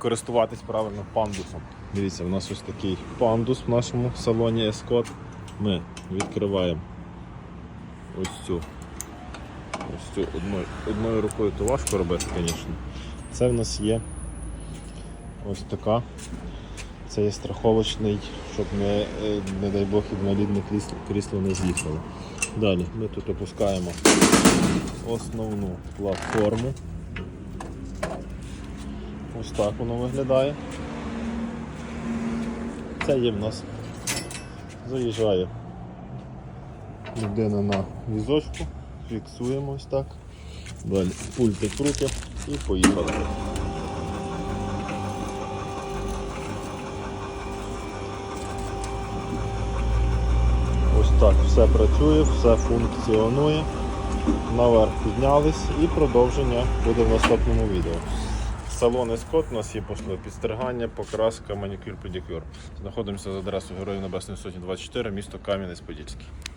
користуватись правильно пандусом. Дивіться, у нас ось такий пандус в нашому салоні Escort. Ми відкриваємо ось цю. Ось цю одною, одною рукою то важко робити, звісно. Це в нас є ось така. Це є страховочний, щоб не, не дай Бог інвалідне крісло, крісло не з'їхало. Далі ми тут опускаємо основну платформу. Ось так воно виглядає. Це є в нас. Заїжджає людина на візочку, фіксуємо ось так. Далі пультик в руки і поїхали. Ось так все працює, все функціонує. Наверх піднялись і продовження буде в наступному відео. Салон Скот у нас є послуги підстригання, покраска, манікюр, педикюр. Знаходимося за адресою Героїв Небесної Сотні 24, місто Кам'янець-Подільський.